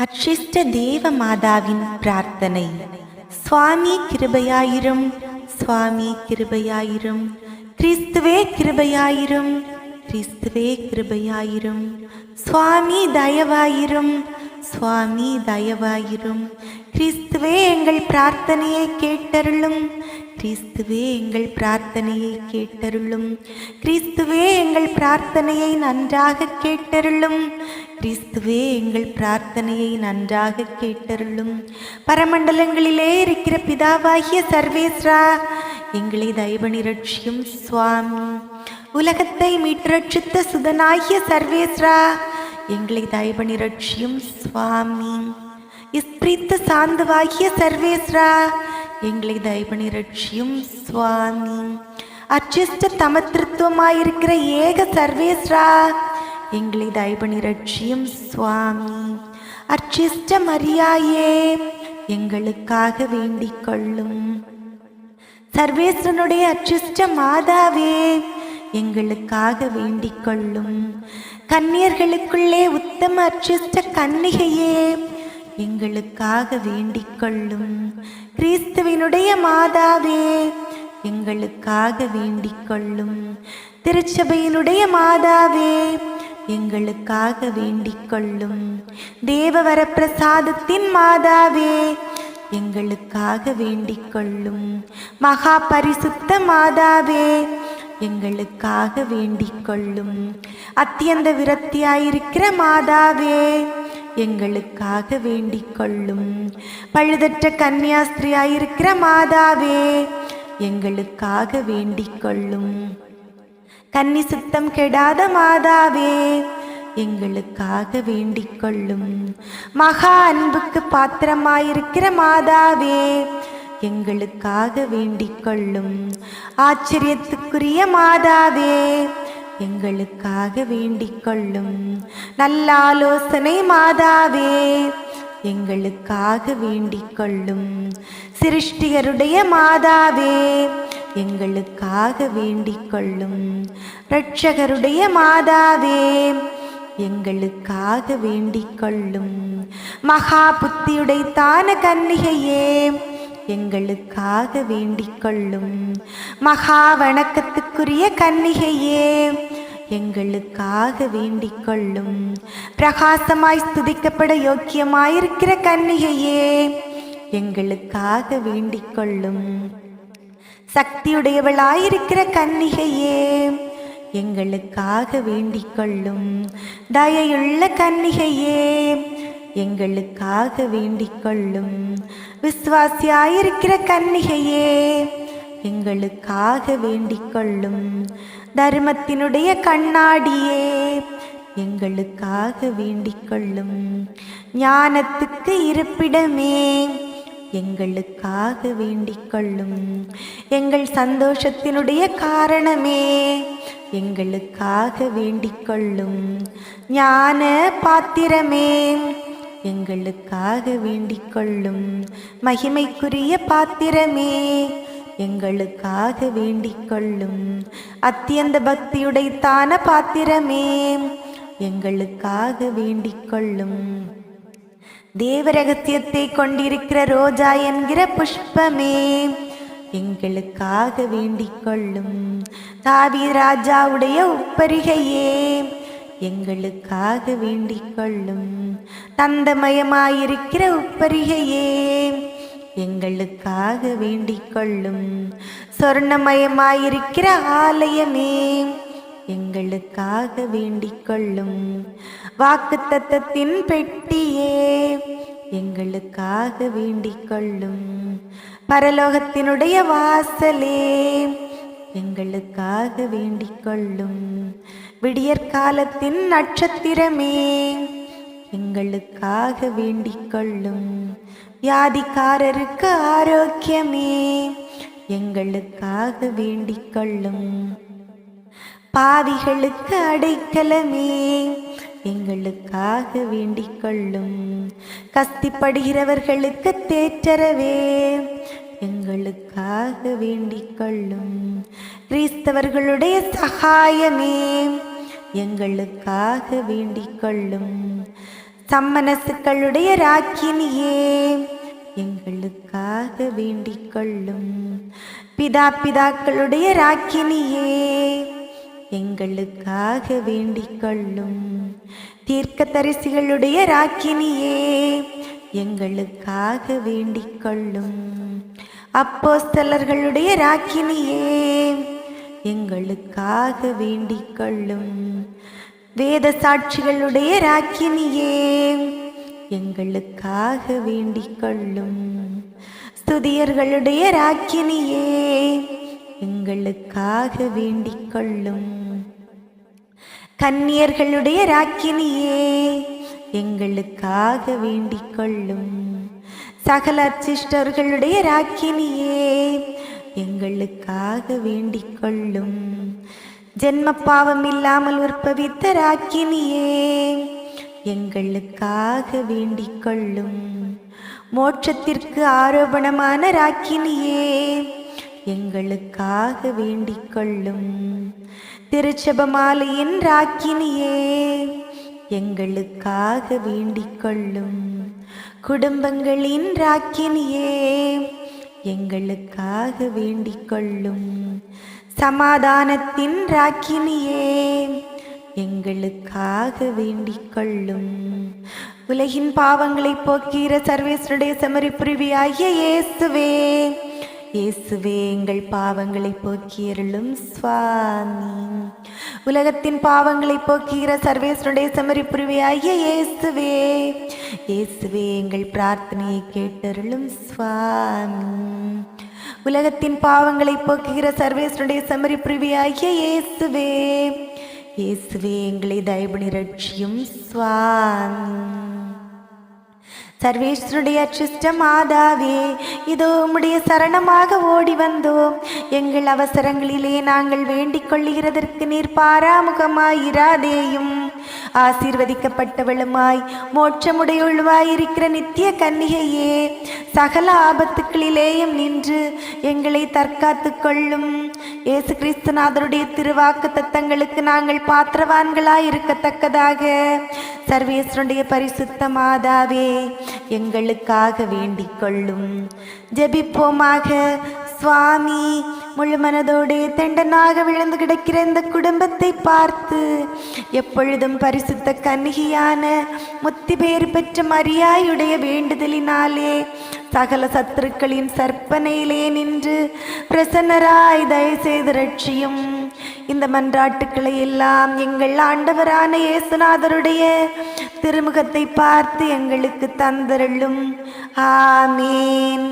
அச்சிஷ்ட தேவ மாதாவின் பிரார்த்தனை. சுவாமி கிருபையாயிரும் சுவாமி கிருபையாயிரும். கிறிஸ்துவே கிருபையாயிரும் கிறிஸ்துவே கிருபையாயிரும். சுவாமி தயவாயிரும் சுவாமி தயவாயிரும். கிறிஸ்துவே எங்கள் பிரார்த்தனையை கேட்டருளும். கிறிஸ்துவே எங்கள் பிரார்த்தனையை கேட்டருளும். கிறிஸ்துவே எங்கள் பிரார்த்தனையை நன்றாக கேட்டருளும். கிறிஸ்துவே எங்கள் பிரார்த்தனையை நன்றாக கேட்டருளும். பரமண்டலங்களிலே இருக்கிற பிதாவாகிய சர்வேஸ்ரா எங்களை தயவனி ரட்சியும் சுவாமி. உலகத்தை மீட்டரட்சித்த சுதனாகிய சர்வேஸ்ரா எங்களை தயவனி ரட்சியும் சுவாமி. இஸ்பிரித்த சாந்துவாகிய சர்வேஸ்ரா எங்களை தயவனி ரட்சியும் சுவாமி. அச்சிஷ்ட தமத்திருத்துவமாயிருக்கிற ஏக சர்வேஸ்ரா எங்களை தயவனி ரட்சியும் சுவாமி. அச்சிஷ்ட மரியாயே எங்களுக்காக வேண்டிக் கொள்ளும் சர்வேஸ்வரனுடைய அச்சிஷ்ட மாதாவே எங்களுக்காக வேண்டிக் கொள்ளும் கன்னியர்களுக்குள்ளே உத்தம அர்ச்சிஷ்ட கன்னிகையே எங்களுக்காக வேண்டிக் கொள்ளும் கிறிஸ்துவினுடைய மாதாவே எங்களுக்காக வேண்டிக் கொள்ளும் திருச்சபையினுடைய மாதாவே எங்களுக்காக வேண்டிக் கொள்ளும் தேவவர பிரசாதத்தின் மாதாவே எங்களுக்காக வேண்டிக் கொள்ளும் மகா பரிசுத்த மாதாவே எங்களுக்காக வேண்டிக் கொள்ளும் அத்தியந்த விரக்தியாயிருக்கிற மாதாவே எங்களுக்காக வேண்டிக் கொள்ளும் பழுதற்ற கன்னியாஸ்திரியாயிருக்கிற மாதாவே எங்களுக்காக வேண்டிக் கொள்ளும் கன்னி சுத்தம் கெடாத மாதாவே எங்களுக்காக வேண்டிக் கொள்ளும் மகா அன்புக்கு பாத்திரமாயிருக்கிற மாதாவே எங்களுக்காக வேண்டிக் கொள்ளும் ஆச்சரியத்துக்குரிய மாதாவே எங்களுக்காக வேண்டிக் கொள்ளும் நல்லாலோசனை மாதாவே எங்களுக்காக வேண்டிக் கொள்ளும் சிருஷ்டியருடைய மாதாவே எங்களுக்காக வேண்டிக் கொள்ளும் இரட்சகருடைய மாதாவே எங்களுக்காக வேண்டிக் கொள்ளும் மகா புத்தியுடைத்தான கன்னிகையே எங்களுக்காக வேண்டிக் கொள்ளும் மகா வணக்கத்துக்குரிய கன்னிகையே எங்களுக்காக வேண்டிக் கொள்ளும் பிரகாசமாய் ஸ்துதிக்கப்பட யோக்கியமாயிருக்கிற கன்னிகையே எங்களுக்காக வேண்டிக் கொள்ளும் சக்தியுடையவளாயிருக்கிற கன்னிகையே எங்களுக்காக வேண்டிக் கொள்ளும் தயையுள்ள கன்னிகையே எங்களுக்காக வேண்டிக் கொள்ளும் விசுவாசியாயிருக்கிற கன்னிகையே எங்களுக்காக வேண்டிக் கொள்ளும் தர்மத்தினுடைய கண்ணாடியே எங்களுக்காக வேண்டிக் கொள்ளும் ஞானத்துக்கு இருப்பிடமே எங்களுக்காக வேண்டிக் கொள்ளும் எங்கள் சந்தோஷத்தினுடைய காரணமே எங்களுக்காக வேண்டிக் கொள்ளும் ஞான பாத்திரமே. எங்களுக்காக வேண்டிக் கொள்ளும் மகிமைக்குரிய பாத்திரமே. எங்களுக்காக வேண்டிக் கொள்ளும் அத்தியந்த பக்தியுடைத்தான பாத்திரமே. எங்களுக்காக வேண்டிக் கொள்ளும் தேவ ரகசியத்தை கொண்டிருக்கிற ரோஜா என்கிற புஷ்பமே. எங்களுக்காக வேண்டிக் கொள்ளும் தாவி ராஜாவுடைய உப்பரிகையே. எங்களுக்காக வேண்டிக் கொள்ளும் தந்தமயமாயிருக்கிற உப்பரிகையே எங்களுக்காக வேண்டிக் கொள்ளும் சொர்ணமயமாயிருக்கிற ஆலயமே எங்களுக்காக வேண்டிக் கொள்ளும் வாக்கு தத்தத்தின் பெட்டியே எங்களுக்காக வேண்டிக் கொள்ளும் பரலோகத்தினுடைய வாசலே எங்களுக்காக வேண்டிக் கொள்ளும் விடியற்காலத்தின் நட்சத்திரமே எங்களுக்காக வேண்டிக் கொள்ளும் வியாதிக்காரருக்கு ஆரோக்கியமே எங்களுக்காக வேண்டிக் கொள்ளும் பாவிகளுக்கு அடைக்கலமே எங்களுக்காக வேண்டிக் கொள்ளும் கஸ்திப்படுகிறவர்களுக்கு தேற்றரவே எங்களுக்காக வேண்டிக் கொள்ளும் கிறிஸ்தவர்களுடைய சகாயமே. எங்களுக்காக வேண்டிக் கொள்ளும் சம்மனசுக்களுடைய ராக்கினியே. எங்களுக்காக வேண்டிக் கொள்ளும் பிதா பிதாக்களுடைய ராக்கினியே. எங்களுக்காக வேண்டிக் கொள்ளும் தீர்க்கதரிசிகளுடைய ராக்கினியே. எங்களுக்காக வேண்டிக் கொள்ளும் அப்போஸ்தலர்களுடைய ராக்கினியே. எங்களுக்காக வேண்டிக் கொள்ளும். வேத சாட்சிகளுடைய ராக்கினியே எங்களுக்காக வேண்டிக் கொள்ளும். ஸ்துதியர்களுடைய ராக்கினியே எங்களுக்காக வேண்டிக் கொள்ளும். கன்னியர்களுடைய ராக்கினியே எங்களுக்காக வேண்டிக் கொள்ளும். சகல சிஸ்டர்களுடைய ராக்கினியே எங்களுக்காக வேண்டிக் கொள்ளும் ஜென்ம பாவம் இல்லாமல் உற்பவித்த ராக்கினியே எங்களுக்காக வேண்டிக் கொள்ளும் மோட்சத்திற்கு ஆரோபணமான ராக்கினியே எங்களுக்காக வேண்டிக் கொள்ளும் திருச்சபமாலையின் ராக்கினியே எங்களுக்காக வேண்டிக் கொள்ளும் குடும்பங்களின் ராக்கினியே எங்களுக்காக வேண்டிக் கொள்ளும் சமாதானத்தின் ராக்கினியே. எங்களுக்காக வேண்டிக் கொள்ளும் உலகின் பாவங்களை போக்கிற சர்வேஸ்வருடைய செமரி இயேசுவே. இயேசுவே எங்கள் பாவங்களை போக்கியருளும் சுவாமி. உலகத்தின் பாவங்களை போக்குகிற சர்வேஸ்வருடைய செமரி புரிவியாகிய இயேசுவே. இயேசுவே எங்கள் பிரார்த்தனையை கேட்டருளும் சுவாமி. உலகத்தின் பாவங்களை போக்குகிற சர்வேஸ்வருடைய செமரி புரிவியாகிய இயேசுவே. இயேசுவே எங்களை தயபணி ரட்சியும் சுவாமி. சர்வேஸ்வருடைய அச்சிஷ்ட மாதாவே இதோ உம்முடைய சரணமாக ஓடி வந்தோம். எங்கள் அவசரங்களிலே நாங்கள் வேண்டிக் கொள்ளுகிறதற்கு நீர் பாராமுகமாயிராதேயும். ஆசீர்வதிக்கப்பட்டவளுமாய் மோட்சமுடையுள்வாயிருக்கிற நித்திய கன்னிகையே சகல ஆபத்துக்களிலேயும் நின்று எங்களை தற்காத்து கொள்ளும் இயேசு கிறிஸ்துநாதருடைய திருவாக்கு தத்தங்களுக்கு நாங்கள் பாத்திரவான்களாய் இருக்கத்தக்கதாக சர்வேஸ்வருடைய பரிசுத்த மாதாவே எங்களுக்காக வேண்டிக் கொள்ளும் ஜெபிப்போமாக சுவாமி முழு மனதோடு தெண்டனாக விழுந்து கிடக்கிற இந்த குடும்பத்தை பார்த்து எப்பொழுதும் பரிசுத்த கன்னிகையான முத்தி பேர் பெற்ற மரியாயுடைய வேண்டுதலினாலே சகல சத்துருக்களின் சற்பனையிலே நின்று பிரசன்னராய் தயவுசெய்து ரட்சியும். இந்த மன்றாட்டுக்களை எல்லாம் எங்கள் ஆண்டவரான இயேசுநாதருடைய திருமுகத்தை பார்த்து எங்களுக்கு தந்தருளும். ஆமீன்.